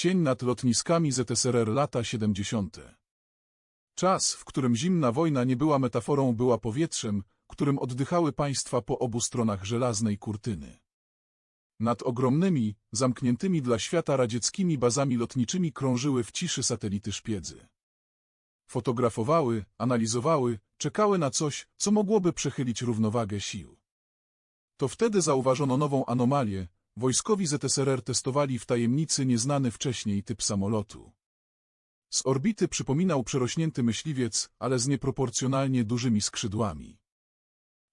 Cień nad lotniskami ZSRR lata 70. Czas, w którym zimna wojna nie była metaforą, była powietrzem, którym oddychały państwa po obu stronach żelaznej kurtyny. Nad ogromnymi, zamkniętymi dla świata radzieckimi bazami lotniczymi krążyły w ciszy satelity szpiedzy. Fotografowały, analizowały, czekały na coś, co mogłoby przechylić równowagę sił. To wtedy zauważono nową anomalię, wojskowi ZSRR testowali w tajemnicy nieznany wcześniej typ samolotu. Z orbity przypominał przerośnięty myśliwiec, ale z nieproporcjonalnie dużymi skrzydłami.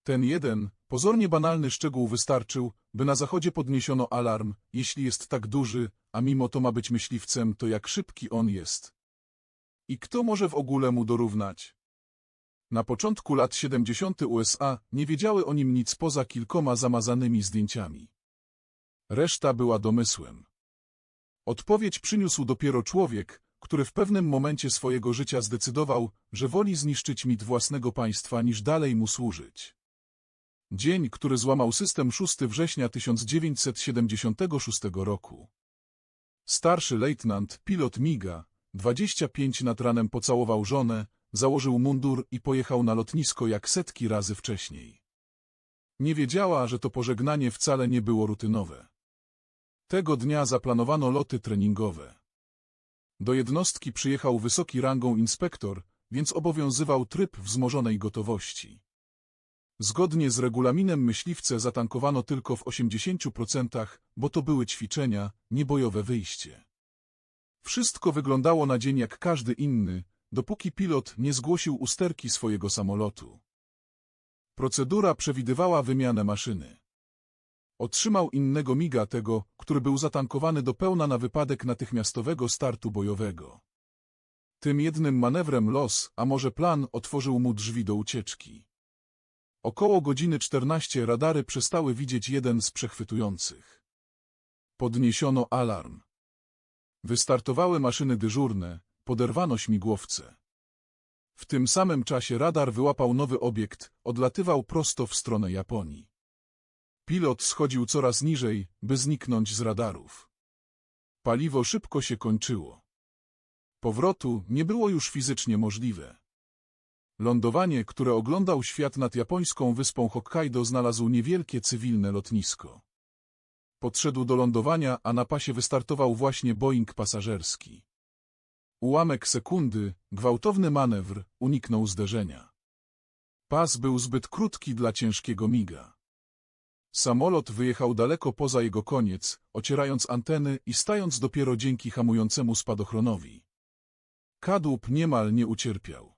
Ten jeden, pozornie banalny szczegół wystarczył, by na zachodzie podniesiono alarm, jeśli jest tak duży, a mimo to ma być myśliwcem, to jak szybki on jest. I kto może w ogóle mu dorównać? Na początku lat 70. USA nie wiedziały o nim nic poza kilkoma zamazanymi zdjęciami. Reszta była domysłem. Odpowiedź przyniósł dopiero człowiek, który w pewnym momencie swojego życia zdecydował, że woli zniszczyć mit własnego państwa niż dalej mu służyć. Dzień, który złamał system 6 września 1976 roku. Starszy lejtnant, pilot MIGA, 25 nad ranem pocałował żonę, założył mundur i pojechał na lotnisko jak setki razy wcześniej. Nie wiedziała, że to pożegnanie wcale nie było rutynowe. Tego dnia zaplanowano loty treningowe. Do jednostki przyjechał wysoki rangą inspektor, więc obowiązywał tryb wzmożonej gotowości. Zgodnie z regulaminem myśliwce zatankowano tylko w 80%, bo to były ćwiczenia, niebojowe wyjście. Wszystko wyglądało na dzień jak każdy inny, dopóki pilot nie zgłosił usterki swojego samolotu. Procedura przewidywała wymianę maszyny. Otrzymał innego miga tego, który był zatankowany do pełna na wypadek natychmiastowego startu bojowego. Tym jednym manewrem los, a może plan, otworzył mu drzwi do ucieczki. Około godziny 14 radary przestały widzieć jeden z przechwytujących. Podniesiono alarm. Wystartowały maszyny dyżurne, poderwano śmigłowce. W tym samym czasie radar wyłapał nowy obiekt, odlatywał prosto w stronę Japonii. Pilot schodził coraz niżej, by zniknąć z radarów. Paliwo szybko się kończyło. Powrotu nie było już fizycznie możliwe. Lądowanie, które oglądał świat nad japońską wyspą Hokkaido znalazł niewielkie cywilne lotnisko. Podszedł do lądowania, a na pasie wystartował właśnie Boeing pasażerski. Ułamek sekundy, gwałtowny manewr, uniknął zderzenia. Pas był zbyt krótki dla ciężkiego miga. Samolot wyjechał daleko poza jego koniec, ocierając anteny i stając dopiero dzięki hamującemu spadochronowi. Kadłub niemal nie ucierpiał.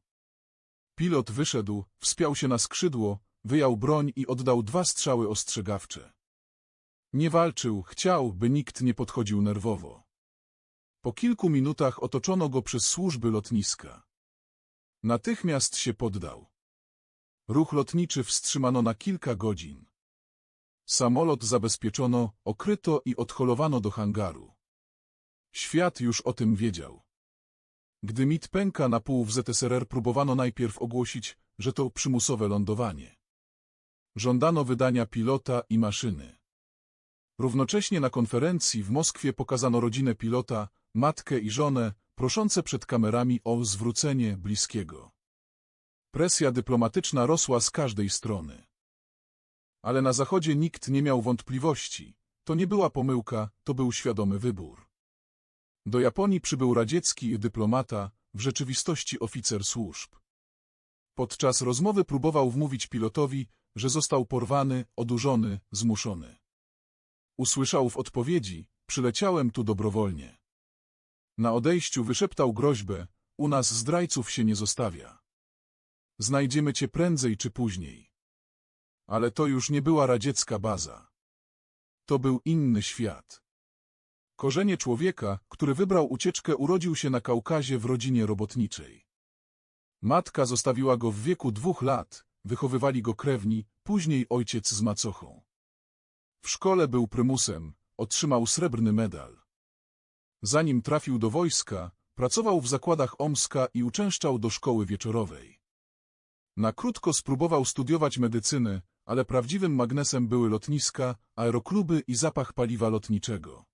Pilot wyszedł, wspiął się na skrzydło, wyjął broń i oddał dwa strzały ostrzegawcze. Nie walczył, chciał, by nikt nie podchodził nerwowo. Po kilku minutach otoczono go przez służby lotniska. Natychmiast się poddał. Ruch lotniczy wstrzymano na kilka godzin. Samolot zabezpieczono, okryto i odholowano do hangaru. Świat już o tym wiedział. Gdy mit pęka na pół w ZSRR próbowano najpierw ogłosić, że to przymusowe lądowanie. Żądano wydania pilota i maszyny. Równocześnie na konferencji w Moskwie pokazano rodzinę pilota, matkę i żonę, proszące przed kamerami o zwrócenie bliskiego. Presja dyplomatyczna rosła z każdej strony. Ale na Zachodzie nikt nie miał wątpliwości. To nie była pomyłka, to był świadomy wybór. Do Japonii przybył radziecki dyplomata, w rzeczywistości oficer służb. Podczas rozmowy próbował wmówić pilotowi, że został porwany, odurzony, zmuszony. Usłyszał w odpowiedzi, przyleciałem tu dobrowolnie. Na odejściu wyszeptał groźbę, u nas zdrajców się nie zostawia. Znajdziemy cię prędzej czy później. Ale to już nie była radziecka baza. To był inny świat. Korzenie człowieka, który wybrał ucieczkę urodził się na Kaukazie w rodzinie robotniczej. Matka zostawiła go w wieku dwóch lat, wychowywali go krewni, później ojciec z macochą. W szkole był prymusem, otrzymał srebrny medal. Zanim trafił do wojska, pracował w zakładach Omska i uczęszczał do szkoły wieczorowej. Na krótko spróbował studiować medycynę, ale prawdziwym magnesem były lotniska, aerokluby i zapach paliwa lotniczego.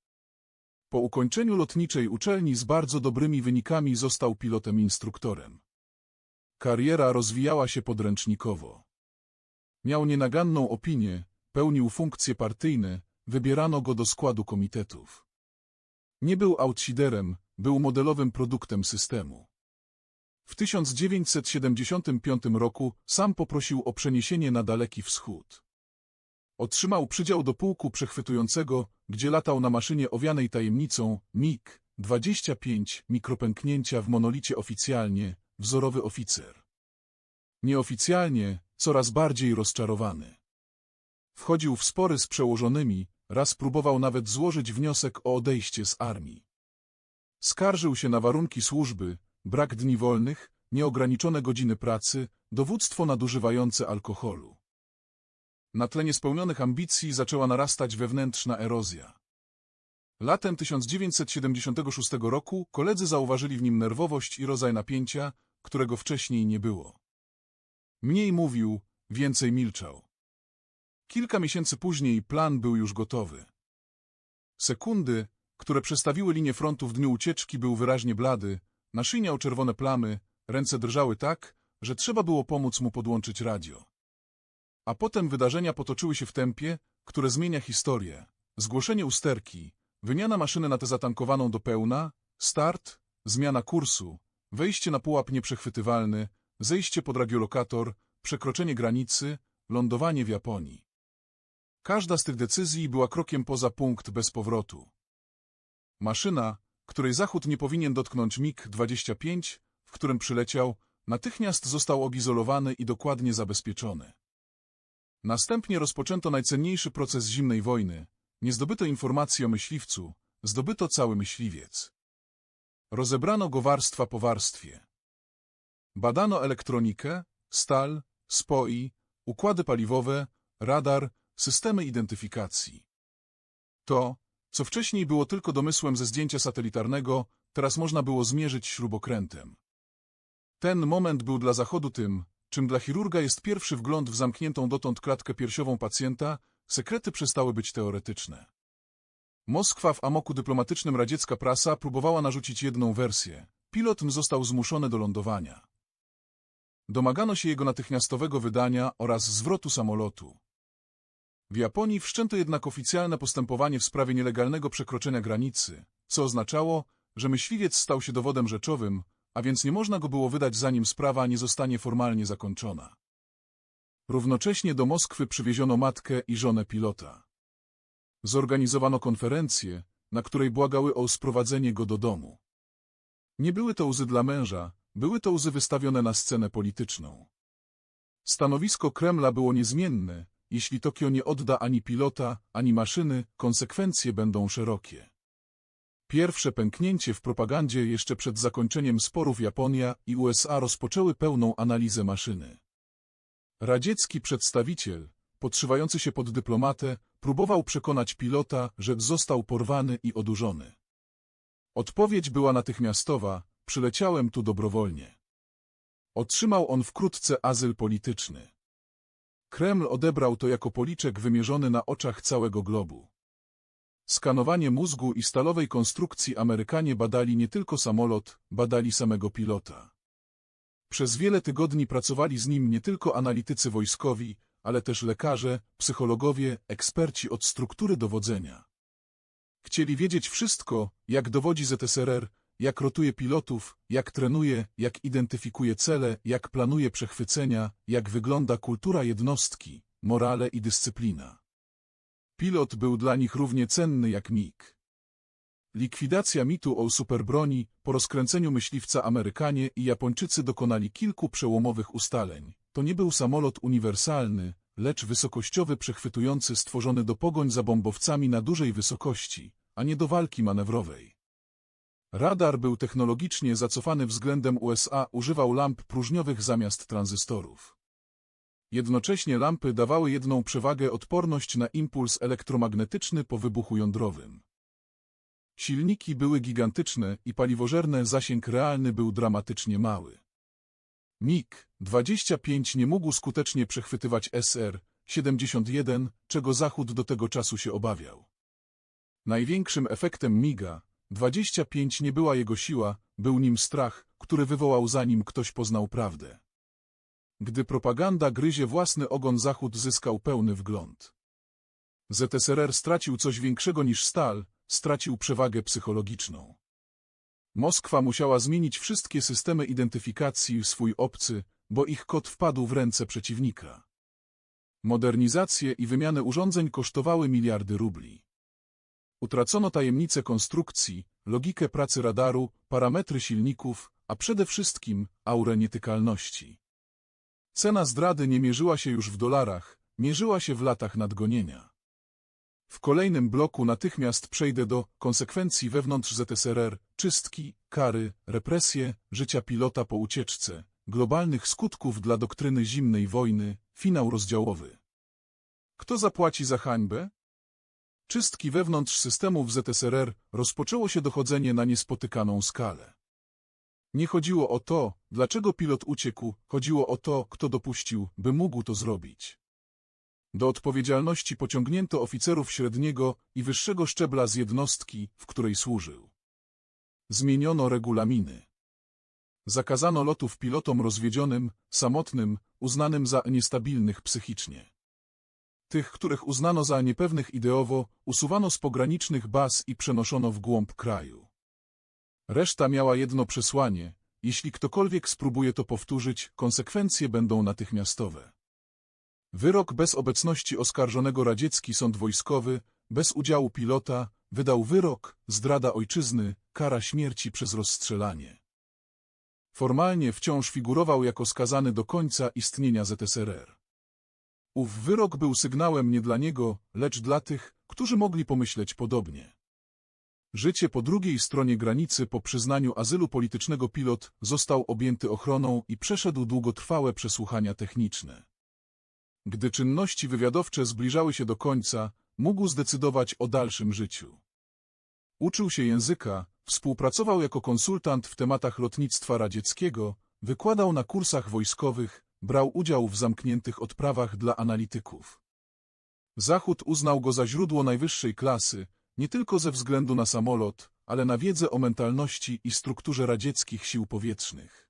Po ukończeniu lotniczej uczelni z bardzo dobrymi wynikami został pilotem instruktorem. Kariera rozwijała się podręcznikowo. Miał nienaganną opinię, pełnił funkcje partyjne, wybierano go do składu komitetów. Nie był outsiderem, był modelowym produktem systemu. W 1975 roku sam poprosił o przeniesienie na Daleki Wschód. Otrzymał przydział do pułku przechwytującego, gdzie latał na maszynie owianej tajemnicą MiG-25 mikropęknięcia w monolicie oficjalnie, wzorowy oficer. Nieoficjalnie, coraz bardziej rozczarowany. Wchodził w spory z przełożonymi, raz próbował nawet złożyć wniosek o odejście z armii. Skarżył się na warunki służby, brak dni wolnych, nieograniczone godziny pracy, dowództwo nadużywające alkoholu. Na tle niespełnionych ambicji zaczęła narastać wewnętrzna erozja. Latem 1976 roku koledzy zauważyli w nim nerwowość i rodzaj napięcia, którego wcześniej nie było. Mniej mówił, więcej milczał. Kilka miesięcy później plan był już gotowy. Sekundy, które przestawiły linię frontu w dniu ucieczki, był wyraźnie blady, naszyjniał czerwone plamy, ręce drżały tak, że trzeba było pomóc mu podłączyć radio. A potem wydarzenia potoczyły się w tempie, które zmienia historię. Zgłoszenie usterki, wymiana maszyny na tę zatankowaną do pełna, start, zmiana kursu, wejście na pułap nieprzechwytywalny, zejście pod radiolokator, przekroczenie granicy, lądowanie w Japonii. Każda z tych decyzji była krokiem poza punkt bez powrotu. Maszyna, której zachód nie powinien dotknąć MiG-25, w którym przyleciał, natychmiast został odizolowany i dokładnie zabezpieczony. Następnie rozpoczęto najcenniejszy proces zimnej wojny. Nie zdobyto informacji o myśliwcu, zdobyto cały myśliwiec. Rozebrano go warstwa po warstwie. Badano elektronikę, stal, spoi, układy paliwowe, radar, systemy identyfikacji. To, co wcześniej było tylko domysłem ze zdjęcia satelitarnego, teraz można było zmierzyć śrubokrętem. Ten moment był dla Zachodu tym, czym dla chirurga jest pierwszy wgląd w zamkniętą dotąd klatkę piersiową pacjenta, sekrety przestały być teoretyczne. Moskwa w amoku dyplomatycznym radziecka prasa próbowała narzucić jedną wersję. Pilot został zmuszony do lądowania. Domagano się jego natychmiastowego wydania oraz zwrotu samolotu. W Japonii wszczęto jednak oficjalne postępowanie w sprawie nielegalnego przekroczenia granicy, co oznaczało, że myśliwiec stał się dowodem rzeczowym, a więc nie można go było wydać zanim sprawa nie zostanie formalnie zakończona. Równocześnie do Moskwy przywieziono matkę i żonę pilota. Zorganizowano konferencję, na której błagały o sprowadzenie go do domu. Nie były to łzy dla męża, były to łzy wystawione na scenę polityczną. Stanowisko Kremla było niezmienne, jeśli Tokio nie odda ani pilota, ani maszyny, konsekwencje będą szerokie. Pierwsze pęknięcie w propagandzie jeszcze przed zakończeniem sporów Japonia i USA rozpoczęły pełną analizę maszyny. Radziecki przedstawiciel, podszywający się pod dyplomatę, próbował przekonać pilota, że został porwany i odurzony. Odpowiedź była natychmiastowa, przyleciałem tu dobrowolnie. Otrzymał on wkrótce azyl polityczny. Kreml odebrał to jako policzek wymierzony na oczach całego globu. Skanowanie mózgu i stalowej konstrukcji Amerykanie badali nie tylko samolot, badali samego pilota. Przez wiele tygodni pracowali z nim nie tylko analitycy wojskowi, ale też lekarze, psychologowie, eksperci od struktury dowodzenia. Chcieli wiedzieć wszystko, jak dowodzi ZSRR, jak rotuje pilotów, jak trenuje, jak identyfikuje cele, jak planuje przechwycenia, jak wygląda kultura jednostki, morale i dyscyplina. Pilot był dla nich równie cenny jak MiG. Likwidacja mitu o superbroni, po rozkręceniu myśliwca Amerykanie i Japończycy dokonali kilku przełomowych ustaleń. To nie był samolot uniwersalny, lecz wysokościowy przechwytujący stworzony do pogoń za bombowcami na dużej wysokości, a nie do walki manewrowej. Radar był technologicznie zacofany względem USA, używał lamp próżniowych zamiast tranzystorów. Jednocześnie lampy dawały jedną przewagę odporność na impuls elektromagnetyczny po wybuchu jądrowym. Silniki były gigantyczne i paliwożerne zasięg realny był dramatycznie mały. MiG-25 nie mógł skutecznie przechwytywać SR-71, czego Zachód do tego czasu się obawiał. Największym efektem MIGA 25 nie była jego siła, był nim strach, który wywołał zanim ktoś poznał prawdę. Gdy propaganda gryzie własny ogon Zachód zyskał pełny wgląd. ZSRR stracił coś większego niż stal, stracił przewagę psychologiczną. Moskwa musiała zmienić wszystkie systemy identyfikacji w swój obcy, bo ich kod wpadł w ręce przeciwnika. Modernizacje i wymianę urządzeń kosztowały miliardy rubli. Utracono tajemnice konstrukcji, logikę pracy radaru, parametry silników, a przede wszystkim aurę nietykalności. Cena zdrady nie mierzyła się już w dolarach, mierzyła się w latach nadgonienia. W kolejnym bloku natychmiast przejdę do konsekwencji wewnątrz ZSRR, czystki, kary, represje, życia pilota po ucieczce, globalnych skutków dla doktryny zimnej wojny, finał rozdziałowy. Kto zapłaci za hańbę? Czystki wewnątrz systemów ZSRR rozpoczęło się dochodzenie na niespotykaną skalę. Nie chodziło o to, dlaczego pilot uciekł, chodziło o to, kto dopuścił, by mógł to zrobić. Do odpowiedzialności pociągnięto oficerów średniego i wyższego szczebla z jednostki, w której służył. Zmieniono regulaminy. Zakazano lotów pilotom rozwiedzionym, samotnym, uznanym za niestabilnych psychicznie. Tych, których uznano za niepewnych ideowo, usuwano z pogranicznych baz i przenoszono w głąb kraju. Reszta miała jedno przesłanie, jeśli ktokolwiek spróbuje to powtórzyć, konsekwencje będą natychmiastowe. Wyrok bez obecności oskarżonego radziecki sąd wojskowy, bez udziału pilota, wydał wyrok, zdrada ojczyzny, kara śmierci przez rozstrzelanie. Formalnie wciąż figurował jako skazany do końca istnienia ZSRR. Ów wyrok był sygnałem nie dla niego, lecz dla tych, którzy mogli pomyśleć podobnie. Życie po drugiej stronie granicy po przyznaniu azylu politycznego pilot został objęty ochroną i przeszedł długotrwałe przesłuchania techniczne. Gdy czynności wywiadowcze zbliżały się do końca, mógł zdecydować o dalszym życiu. Uczył się języka, współpracował jako konsultant w tematach lotnictwa radzieckiego, wykładał na kursach wojskowych, brał udział w zamkniętych odprawach dla analityków. Zachód uznał go za źródło najwyższej klasy, nie tylko ze względu na samolot, ale na wiedzę o mentalności i strukturze radzieckich sił powietrznych.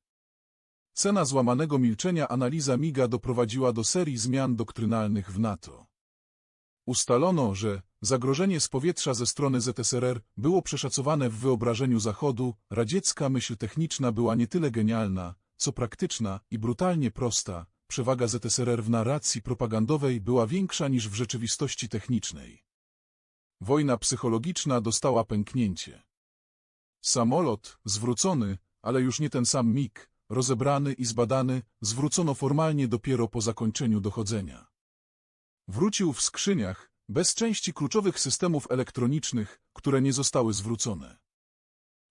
Cena złamanego milczenia analiza MIGA doprowadziła do serii zmian doktrynalnych w NATO. Ustalono, że zagrożenie z powietrza ze strony ZSRR było przeszacowane w wyobrażeniu Zachodu, radziecka myśl techniczna była nie tyle genialna, co praktyczna i brutalnie prosta, przewaga ZSRR w narracji propagandowej była większa niż w rzeczywistości technicznej. Wojna psychologiczna dostała pęknięcie. Samolot, zwrócony, ale już nie ten sam MiG, rozebrany i zbadany, zwrócono formalnie dopiero po zakończeniu dochodzenia. Wrócił w skrzyniach, bez części kluczowych systemów elektronicznych, które nie zostały zwrócone.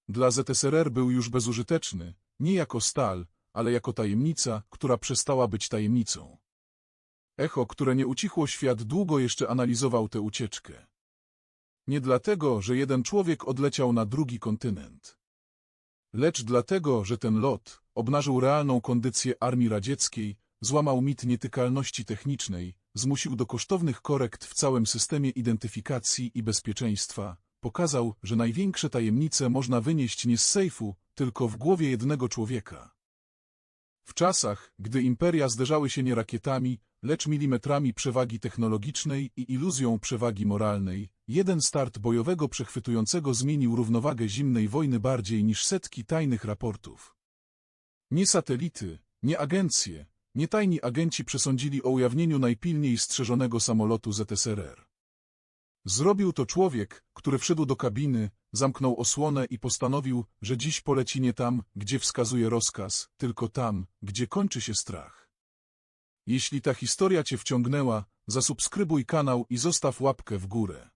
Dla ZSRR był już bezużyteczny, nie jako stal, ale jako tajemnica, która przestała być tajemnicą. Echo, które nie ucichło świat długo jeszcze analizował tę ucieczkę. Nie dlatego, że jeden człowiek odleciał na drugi kontynent. Lecz dlatego, że ten lot obnażył realną kondycję armii radzieckiej, złamał mit nietykalności technicznej, zmusił do kosztownych korekt w całym systemie identyfikacji i bezpieczeństwa, pokazał, że największe tajemnice można wynieść nie z sejfu, tylko w głowie jednego człowieka. W czasach, gdy imperia zderzały się nie rakietami, lecz milimetrami przewagi technologicznej i iluzją przewagi moralnej, jeden start bojowego przechwytującego zmienił równowagę zimnej wojny bardziej niż setki tajnych raportów. Nie satelity, nie agencje, nie tajni agenci przesądzili o ujawnieniu najpilniej strzeżonego samolotu ZSRR. Zrobił to człowiek, który wszedł do kabiny, zamknął osłonę i postanowił, że dziś poleci nie tam, gdzie wskazuje rozkaz, tylko tam, gdzie kończy się strach. Jeśli ta historia Cię wciągnęła, zasubskrybuj kanał i zostaw łapkę w górę.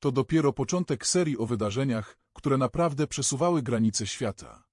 To dopiero początek serii o wydarzeniach, które naprawdę przesuwały granice świata.